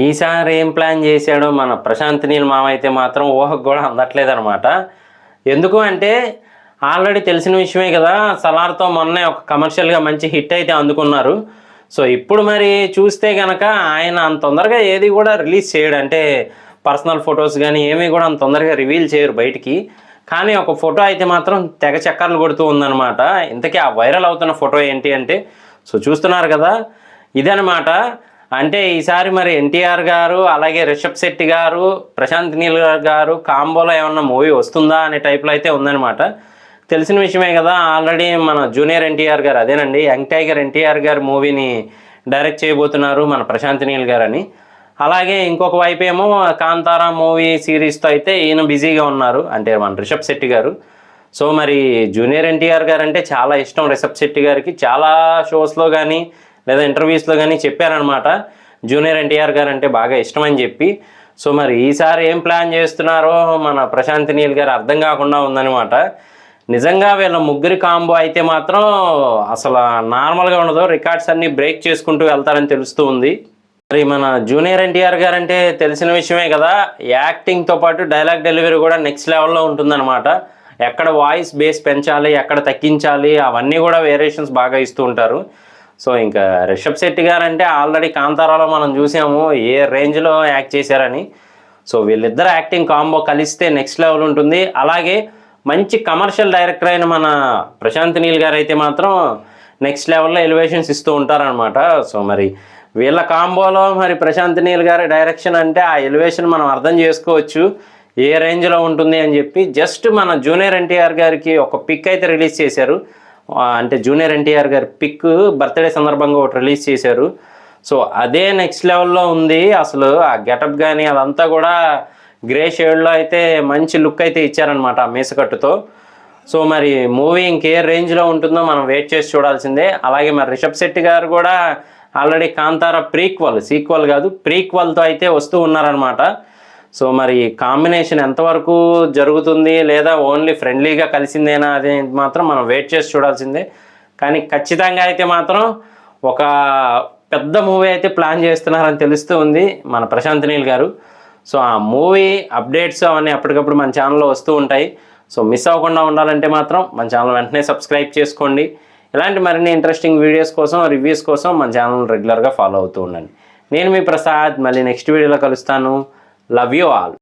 ఈసారి ఏం ప్లాన్ చేశాడో మన ప్రశాంత్ నీల్ మామ అయితే మాత్రం ఊహకు కూడా అందట్లేదన్నమాట. ఎందుకు అంటే ఆల్రెడీ తెలిసిన విషయమే కదా సలార్తో మొన్నే ఒక కమర్షియల్గా మంచి హిట్ అయితే అందుకున్నారు. సో ఇప్పుడు మరి చూస్తే కనుక ఆయన అంత తొందరగా ఏది కూడా రిలీజ్ చేయడు. అంటే పర్సనల్ ఫొటోస్ కానీ ఏమీ కూడా అంత తొందరగా రివీల్ చేయరు బయటికి. కానీ ఒక ఫోటో అయితే మాత్రం తెగ చక్కర్లు కొడుతూ ఉందన్నమాట. ఇంతకీ ఆ వైరల్ అవుతున్న ఫోటో ఏంటి అంటే సో చూస్తున్నారు కదా ఇదనమాట అంటే ఈసారి మరి ఎన్టీఆర్ గారు అలాగే రిషబ్ శెట్టి గారు ప్రశాంత్ నీల్ గారు కాంబోలో ఏమన్నా మూవీ వస్తుందా అనే టైప్లో అయితే ఉందన్నమాట. తెలిసిన విషయమే కదా ఆల్రెడీ మన జూనియర్ ఎన్టీఆర్ గారు అదేనండి యంగ్ టైగర్ ఎన్టీఆర్ గారు మూవీని డైరెక్ట్ చేయబోతున్నారు మన ప్రశాంత్ నీల్ గారు అని అలాగే ఇంకొక వైపు ఏమో కాంతారా మూవీ సిరీస్తో అయితే ఈయన బిజీగా ఉన్నారు అంటే మన రిషబ్ శెట్టి గారు. సో మరి జూనియర్ ఎన్టీఆర్ గారు అంటే చాలా ఇష్టం రిషబ్ శెట్టి గారికి. చాలా షోస్లో కానీ లేదా ఇంటర్వ్యూస్లో కానీ చెప్పారనమాట జూనియర్ ఎన్టీఆర్ గారు అంటే బాగా ఇష్టం అని చెప్పి. సో మరి ఈసారి ఏం ప్లాన్ చేస్తున్నారో మన ప్రశాంత్ నీల్ గారు అర్థం కాకుండా ఉందనమాట నిజంగా వీళ్ళ ముగ్గురి కాంబో అయితే మాత్రం అసలు నార్మల్గా ఉండదు. రికార్డ్స్ అన్ని బ్రేక్ చేసుకుంటూ వెళ్తారని తెలుస్తూ ఉంది. మరి మన జూనియర్ ఎన్టీఆర్ గారు అంటే తెలిసిన విషయమే కదా. యాక్టింగ్తో పాటు డైలాగ్ డెలివరీ కూడా నెక్స్ట్ లెవెల్లో ఉంటుందన్నమాట. ఎక్కడ వాయిస్ బేస్ పెంచాలి ఎక్కడ తగ్గించాలి అవన్నీ కూడా వేరియేషన్స్ బాగా ఇస్తూ ఉంటారు. సో ఇంకా రిషబ్ శెట్టి గారు అంటే ఆల్రెడీ కాంతారాలో మనం చూసాము ఏ రేంజ్లో యాక్ట్ చేశారని. సో వీళ్ళిద్దరు యాక్టింగ్ కాంబో కలిస్తే నెక్స్ట్ లెవెల్ ఉంటుంది. అలాగే మంచి కమర్షియల్ డైరెక్టర్ అయిన మన ప్రశాంత్ నీల్ గారు అయితే మాత్రం నెక్స్ట్ లెవెల్లో ఎలివేషన్స్ ఇస్తూ ఉంటారనమాట సో మరి వీళ్ళ కాంబోలో మరి ప్రశాంత్ నీల్ గారి డైరెక్షన్ అంటే ఆ ఎలివేషన్ మనం అర్థం చేసుకోవచ్చు. ఏ రేంజ్లో ఉంటుంది అని చెప్పి జస్ట్ మన జూనియర్ ఎన్టీఆర్ గారికి ఒక పిక్ అయితే రిలీజ్ చేశారు. అంటే జూనియర్ ఎన్టీఆర్ గారి పిక్ బర్త్డే సందర్భంగా ఒకటి రిలీజ్ చేశారు. సో అదే నెక్స్ట్ లెవెల్లో ఉంది. అసలు ఆ గెటప్ కానీ అదంతా కూడా గ్రే షేడ్లో అయితే మంచి లుక్ అయితే ఇచ్చారనమాట ఆ మీసకట్టుతో. సో మరి మూవీ ఇంకే రేంజ్లో ఉంటుందో మనం వెయిట్ చేసి చూడాల్సిందే. అలాగే మరి రిషబ్ శెట్టి గారు కూడా ఆల్రెడీ కాంతార ప్రీక్వల్ సీక్వల్ కాదు ప్రీక్వల్తో అయితే వస్తూ ఉన్నారనమాట సో మరి కాంబినేషన్ ఎంతవరకు జరుగుతుంది లేదా ఓన్లీ ఫ్రెండ్లీగా కలిసిందేనా అది మాత్రం మనం వెయిట్ చేసి చూడాల్సిందే. కానీ ఖచ్చితంగా అయితే మాత్రం ఒక పెద్ద మూవీ అయితే ప్లాన్ చేస్తున్నారని తెలుస్తూ ఉంది మన ప్రశాంత్ నీల్ గారు. సో ఆ మూవీ అప్డేట్స్ అవన్నీ అప్పటికప్పుడు మన ఛానల్లో వస్తూ ఉంటాయి. సో మిస్ అవ్వకుండా ఉండాలంటే మాత్రం మన ఛానల్ వెంటనే సబ్స్క్రైబ్ చేసుకోండి. ఇలాంటి మరిన్ని ఇంట్రెస్టింగ్ వీడియోస్ కోసం రివ్యూస్ కోసం మన ఛానల్ రెగ్యులర్గా ఫాలో అవుతూ ఉండండి. నేను మీ ప్రసాద్ మళ్ళీ నెక్స్ట్ వీడియోలో కలుస్తాను. Love you all